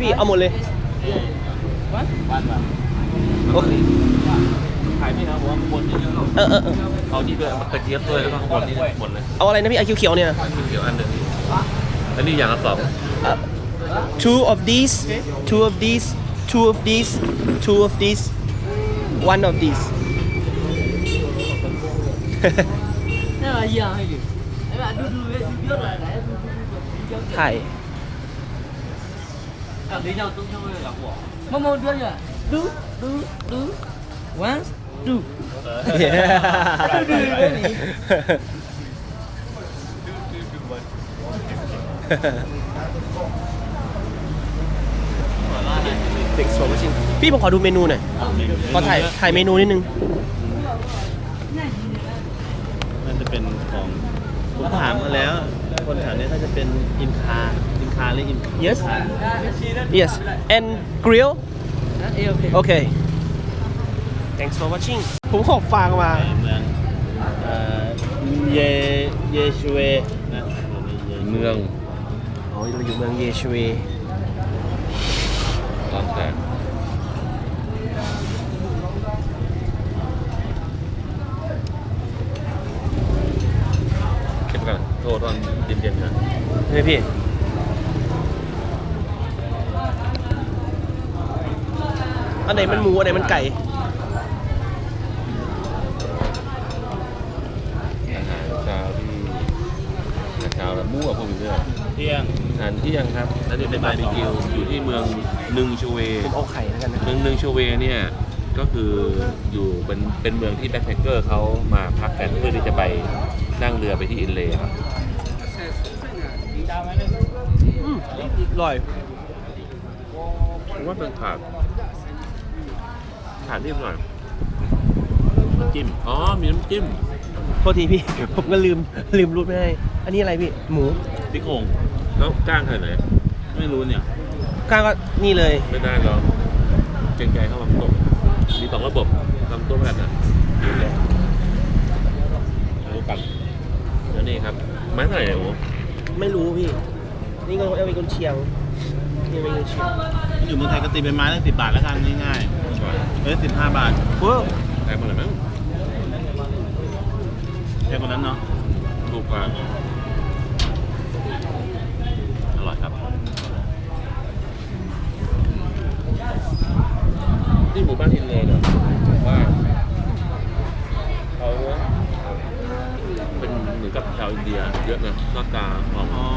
พี่เอาหมดเลย วันวัน โอเค ขายไม่นะผมว่าบนนี่ เออเออเออ เอาที่ด้วยมันกระเจี๊ยบด้วยแล้วก็ข้างบนนี่หมดเลย เอาอะไรนะพี่ไอเขียวๆเนี่ยนะ เขียวอันหนึ่งอันนี้อย่างละสอง เอ่อ two of these two of these two of these two of these one of these 那个一样还有，那个嘟嘟的就标出来了，嘟嘟嘟 Thằng tí nhau cũng nhau là của. Mô mô đưa nhỉ? Đứ, đứ, đứ. Once, two. Yeah. Đứ, đứ, đứ. Thanks for watching. พี่ผมขอดูเมนูหน่อย ขอถ่ายถ่ายเมนูนิดนึง มันจะเป็นของผมถามมาแล้ว คนแถวนี้ถ้าจะเป็นอินคา อินคาหรืออิน yes yes and grill 哎，OK。okay thanks for watching ผมขอฟังมาในเมืองเอ่อเยเยชเวนะเมืองอ๋อเราอยู่เมืองเยชเวตามแต่เก็บกันโทษตอนเย็นๆนะเฮ้ยพี่ อันไหนมันหมูอันไหนมันไก่ อาหารเช้าที่อาหารเช้าแบบมั่วพวกนี้ด้วยเที่ยง อาหารเที่ยงครับ แล้วนี่เป็นบาร์บีคิวอยู่ที่เมืองนึงชเว ผมเอาไข่แล้วกันนะ เมืองนึงชเวเนี่ยก็คืออยู่เป็นเป็นเมืองที่แบ็คแพคเกอร์เขามาพักกันเพื่อที่จะไปนั่งเรือไปที่อินเลย์ครับ อืมอร่อย ผมว่าเป็นขาด ขาดนิดหน่อยน้ำจิ้ม อ๋อ มีน้ำจิ้มโทษทีพี่ ผมก็ลืมลืมรูดไม่ให้ อันนี้อะไรพี่ หมูที่โครงแล้วก้างขนาดไหน ไม่รู้เนี่ย ก้างก็นี่เลย ไม่ได้หรอกเกรงใจเข้าลำต้มมีสองระบบลำต้มกันนะรู้กันแล้วนี่ครับไม้เท่าไหร่เนี่ยโอ้ไม่รู้พี่ นี่ก็เอาไปกุนเชียงนี่เอาไปกุนเชียง อยู่เมืองไทยก็ตีเป็นไม้ละสิบบาทแล้วกันง่ายๆเอ้ยสิบห้าบาทเว้าวแพงมาหน่อยมั้งแค่คนนั้นเนาะถูกกว่าอร่อยครับที่หมู่บ้านอินเลยเนี่ยว่าเขาเป็นเหมือนกับชาวอินเดียเยอะนะหน้าตาของอ๋อ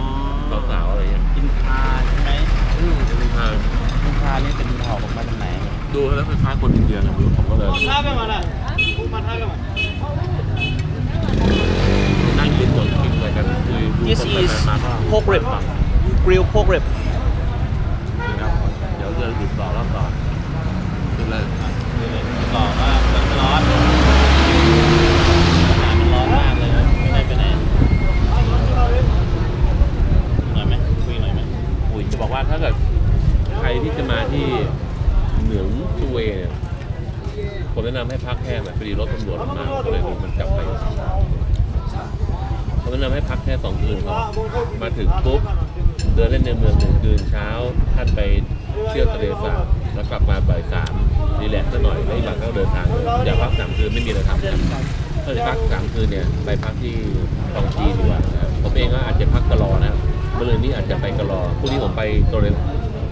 สาวๆอะไรอย่างเงี้ยอินคาใช่ไหม อืมเป็นทางอินคานี่เป็นเผ่าของมาจากไหนดูแล้วคล้ายๆคนอินเดียนะผมก็เลยท่าไปมาละมาท่าไปมานั่งกินหมดกินอะไรกันคุยดู This คนไป is มาก็ pork rib ฟัง grill pork rib นี่ครับเดี๋ยวจะหยุดต่อรอบต่อขึ้นเลย ต่อว่ามันร้อนอาหารมันร้อนมากเลยนะไม่ได้ไปไหนหน่อยไหมคุยหน่อยไหม อุ้ยจะบอก ว่าถ้าเกิดใครที่จะมาที่เหนืองชูเวเนี่ยผมแนะนำให้พักแค่แบบพอดีรถตำรวจมาก็เลยมันจับไปผมแนะนำให้พักแค่สองคืนครับมาถึงปุ๊บเดินเล่นในเมืองหนึ่งคืนเช้าท่านไปเที่ยวทะเลสาบแล้วกลับมาบ่ายสามรีแลกซ์สักหน่อยแล้วอีกหลังก็เดินทางเลยอย่าพักสามคืนไม่มีอะไรทำกันถ้าจะพักสามคืนเนี่ยไปพักที่ตองจีดีกว่าผมเองก็อาจจะพักกะลอนะครับ ดือนนี้อาจจะไปกะลอพรุ่งนี้ผมไปโตเรน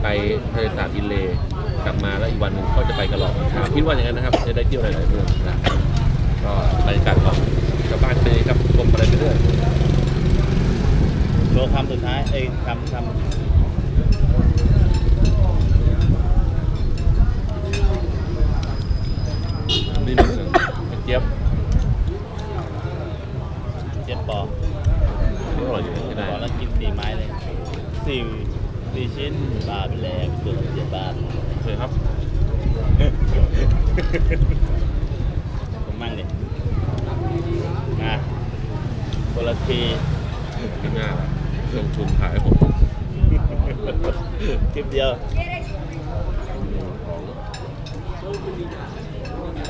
ไปทะเลสาบอินเลย์กลับมาแล้วอีกวันหนึ่งก็จะไปกะลอครับคิดว่าอย่างนั้นนะครับ จะได้เที่ยวหลายๆเมืองนะก็บรรยากาศของชาวบ้านเป็นครับชมอะไรไปเรื่อยโลคำสุดท้ายเอ้ยคำคำนี่นึงกระเจี๊ยบ เจ็ดปอ ที่อร่อยอยู่ที่ไหน ปอแล้วกินสี่ไม้เลย สี่สี่ชิ้นบาทไปแล้วตัวละเจ็ดบาทเคยครับ ผมมั่งเลยนะคนละทีที่หน้าลงทุนขายให้ผมคลิปเดียว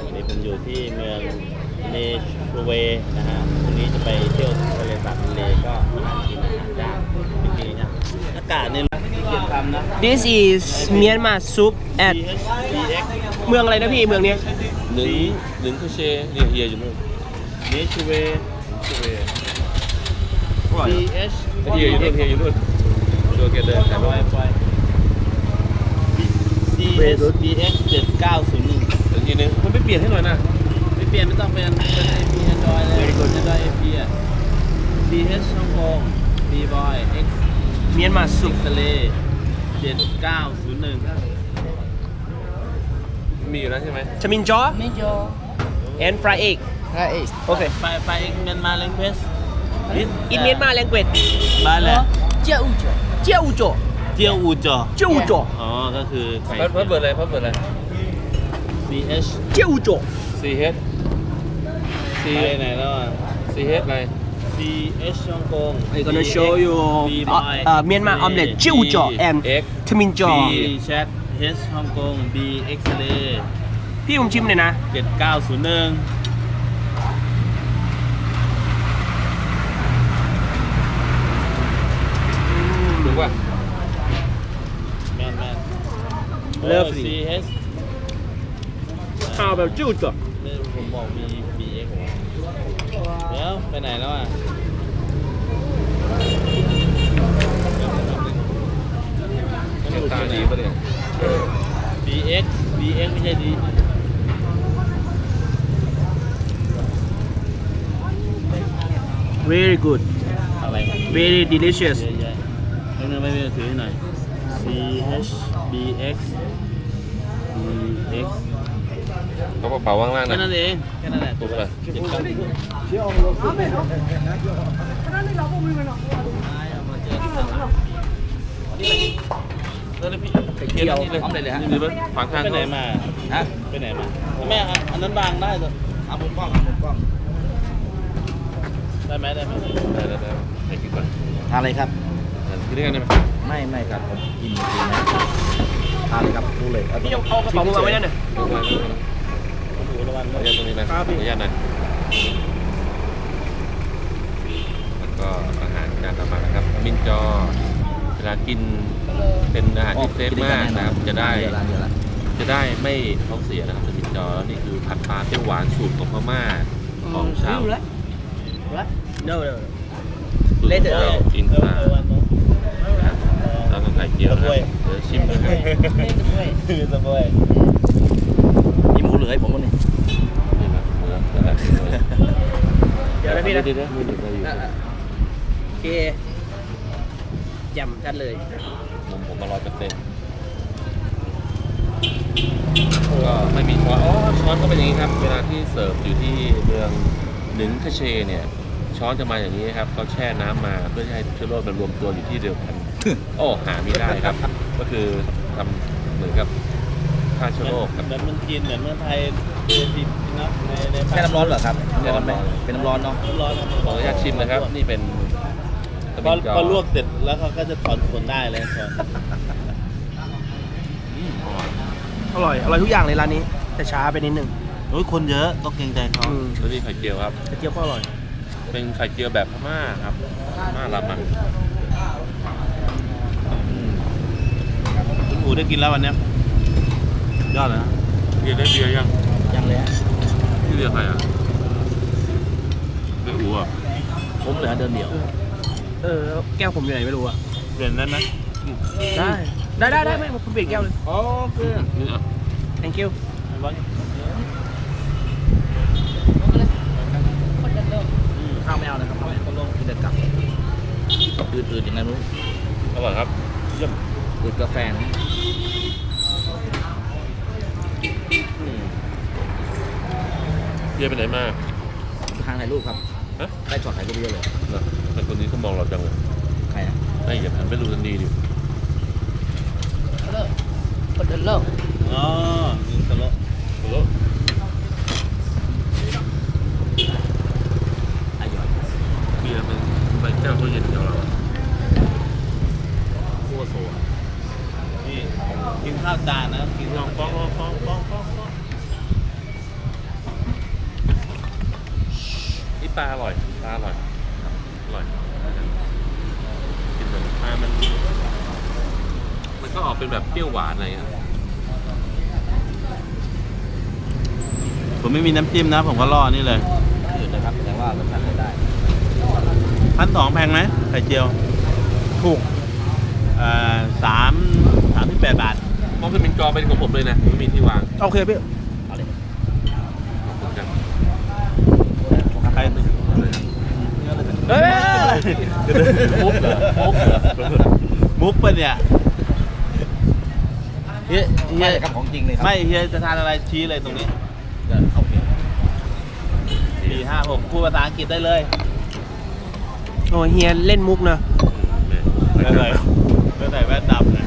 วันนี้ผมอยู่ที่เมือง เนชเวนะฮะพรุ่งนี้จะไปเที่ยวทะเลสาบทะเลก็มาหากินอาหารย่างเมื่อกี้เนี่ยอากาศเนี่ยขี้เกียจทำนะ this is Myanmar soup at CHBX เมืองอะไรนะพี่ เมืองเนี้ยหนึ่งหนึ่งคือเชเนี่ยเฮียอยู่นู่นเนชูเวชูเว CH เฮียอยู่นู่นเฮียอยู่นู่นตัวแกเดินแต่ปล่ว่าอยปล่อย CHBX 7901อีกทีนึงมันไม่เปลี่ยนให้หน่อยนะไม่ เปลี่ยนไม่ต้องเป็นเป็น AP Android เลย Very good Android AP อะ BH ฮ่องกง B Boy X เมียนมาสุก s l a y 7901มีอยู่แล้วใช่ไหม ชามินจอ Major แอนฟราเอก That is โอเค ไปไปเองเมียนมาเลงเวสอินเมียนมาแลงเกจบ้านแหละ Chia Ujo เจ้าอูโจเที่ยวอูจอ เจ้าอูโจอ๋อ ก็คือพับเบิร์ดอะไรพับเบิร์ดอะไร CH เจ้าอูโจ CH C ไปไหนแล้วอะ C H อะไร CH ฮ่องกง I gonna show you B uh, Boy uh, Myanmar omelette เจียวอูโจ and X ชมินจอ B C Chat H ฮ่องกง B X ray พี่ผมชิมหน่อยนะ 7901ถูกป่ะแม่นแม่น Lovely CH ข้าวแบบเจียวอูโจไม่ผมบอกมี B X เดี๋ยวไปไหนแล้วอะเห็นตาดีป่ะเนี่ย BX BX ไม่ใช่ดี very good อะไรวะ very delicious เยอะแยะแล้วนึงไม่ไม่ถือให้หน่อย CH BX BX เขากระเป๋าว่างล่างแค่นะนั้นเองแค่นั้นแหละถูกป่ะเจ็ดเก้าไม่เอามาเจอที่ตลาดนั่นเลยพี่เคี่ยวนี่เลยนี่เลยขวางทางไปไหนเขามาฮะไปไหนมาแม่อะอันนั้นบางได้เหรอเอามุมกล้องเอามุมกล้องได้ไหมได้ไหมได้ได้ได้ให้กินก่อนทานเลยครับกินด้วยกันได้ไหมไม่ไม่ครับผมกินจริงๆนะทานเลยครับพูดเลยเอาพี่เอากระเป๋ามึงเอาไว้นั่นน่ะ วังขออนุญาตตรงนี้นะขออนุญาตนะแล้วก็อาหารจานต่อมานะครับมินจอเวลากินเป็นอาหารที่เซฟมากนะครับ จะได้ จะได้ไม่ท้องเสียนะครับมินจอนี่คือผัดปลาเปรี้ยวหวานสูตรของพม่าของชาว No, no, no. Later. กินปลาแล้วก็ไข่เจียวนะครับเดี๋ยวชิมกัน It's a boy. มีหมูเหลือให้ผมก็านี่ เดี๋ยวนะพี่นะเดี๋ยวๆมือถือไปอยู่โอเคยำกันเลย มุมผมมาร้อยเปอร์เซ็นต์ก็ไม่มีช้อนอ๋อช้อนก็เป็นอย่างนี้ครับ เวลาที่เสิร์ฟอยู่ที่เมืองหนึ่งคาเชเนี่ย ช้อนจะมาอย่างนี้ครับเขาแช่น้ำมาเพื่อให้เชื้อโรคมันรวมตัวอยู่ที่เดียวกัน โอ้หาไม่ได้ครับ ก็คือทำเหมือนกับ ฆ่าเชื้อโรคครับ เหมือนมันกินเหมือนเมืองไทยเอทินะในในแค่น้ำร้อนเหรอครับน้ำร้อนไหมน้ำร้อน เป็นน้ำร้อนเนาะน้ำร้อนขออนุญาตชิมนะครับ นี่เป็นสพอมิงจอพอลวกเสร็จแล้วเขาก็จะถอนขนได้เลยถอนอืมอร่อยอร่อย อร่อยทุกอย่างเลยร้านนี้ แต่ช้าไปนิดนึงโอ้ยคนเยอะต้องเกรงใจเขาอืมแล้วนี่ไข่เจียวครับกระเจียวก็อร่อย เป็นไข่เจียวแบบพม่าครับพม่าลามันคุณอูได้กินแล้ววันเนี้ ยยอดเลยนะเบียร์ได้เบียร์ยังยังเลยฮะที่เบียร์ใครอะเบียร์อูอะผมเหลือเดินเดียว เออแล้วแก้วผมอยู่ไหนไม่รู้อะเปลี่ยนได้ไหมได้ได้ได้ได้ไม่ผมเปลี่ยนแก้วเลยโอเคนี่อะ thank you ข้าวไม่เอานะครับข้าวไม่เอากินแต่กลับอืดๆอย่างนั้นรู้ อร่อยครับ อืดกาแฟนะ อืมเบียร์ไปไหนมา ทางถ่ายรูปครับ ฮะ ได้ช็อตถ่ายรูปเยอะเลย เหรอแต่คนนี้เขามองเราจังเลย ใครอะ ไม่อย่า อยู่เดิกคนเลิกอ๋อยิงตะลุตะลุอร่อยเบียร์ป็นใบแก้วก็เย็นของเราขั้วโซ่นี่กินข้าวจานนะกินลองป้องป้องป้องป้องป้องนี่ปลาอร่อยปลาอร่อยอร่อย กินเหมือนปลามันก็ออกเป็นแบบเปรี้ยวหวานอะไรเงี้ยผมไม่มีน้ำจิ้มนะ ผมก็ล่อนี่เลยอื่นนะครับแต่ว่ารสชาติไม่ได้พันสองแพงไหมไข่เจียว ถูกอ่าสามสามที่แปดบาท เพราะเป็นมินจอเป็นของผมเลยนะไม่มีที่วางโอเคพี่เอาเลยขอบคุณครับ ใคร เฮ้ยมุกเหรอมุกเหรอมุกปะเนี่ยเฮียเฮีไม่ยครับของจริงเลยครับไม่เฮียจะทานอะไรชี้เลยตรงนี้โอเคสี่ห้าหกพูดภาษาอังกฤษได้เลยโอ้เฮียเล่นมุกเนอะไม่ใส่ไม่ใส่แว่นดำนะ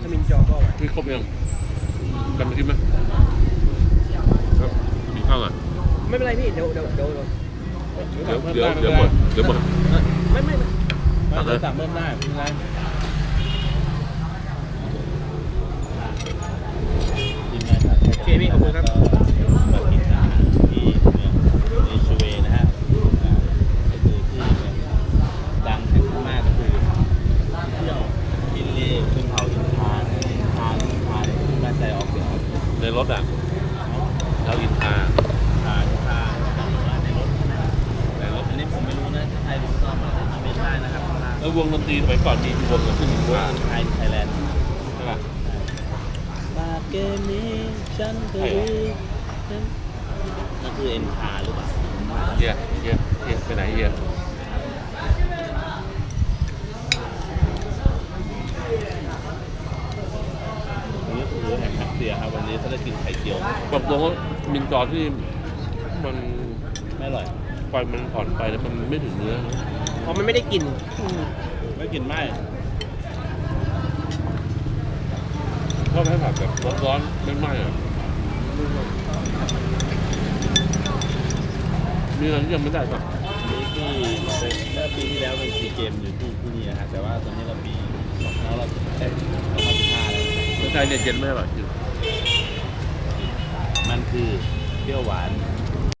จะมินจอก็ พี่ครบยัง กันมากินไหมครับกินข้าวก่อนไม่เป็นไรพี่เดี๋ยวเดี๋ยวเดี๋ยวเดี๋ยวเดี๋ยวเดี๋ยวหมดเดี๋ยวหมดไม่ไม่ไม่ไม่เราสั่งเพิ่มได้ไม่เป็นไรทีมงานครับโอเคพี่ขอบคุณครับ มากินอาหารที่เมืองเอชูเวนะฮะอ่าก็คือที่เมืองดังแห่งมากก็คือเที่ยวกินเล่ขึ้นเขาอินทาอินทาอินทาเนี่ยขึ้นมาใจออกเสียง ในรถอะเราอินทา ทาอินทาในรถนะ ในรถ อันนี้ผมไม่รู้นะถ้าใครรู้ก็มาเล่นคอมเมนต์ได้นะครับข้างล่าง แล้ววงด นตรีสมัยก่อนมีวงกับขึ้นอินทาไทยไทยแลนด์ใช่ป่ะบาเกมนี้ฉันเคยฉันนั่นคือเอ็นคาหรือเปล่าเฮียเฮียเฮียไปไหนเฮียหรือหรือแห่งฮักเซียครับวันนี้ถ้าได้กินไข่เจียวบอกตรงว่ามินจอที่มันไม่อร่อยไฟมันอ่อนไปแล้วมันไม่ถึงเนื้อเพราะมันไม่ได้กลิ่น ไม่กินไม่ชอบให้ผัดแบบร้อนๆไม่ไหม้อะมีอะไรที่ยังไม่ได้ป่ะนี่ที่เมื่อปีที่แล้วเป็นซีเกมอยู่ที่ที่นี่นะฮะแต่ว่าตอนนี้เราปีสองพันเราเอ้ยสองพันสิบห้าแล้วไม่ใช่เนี่ยเย็นไม่อร่อยจริงมันคือเปรี้ยวหวาน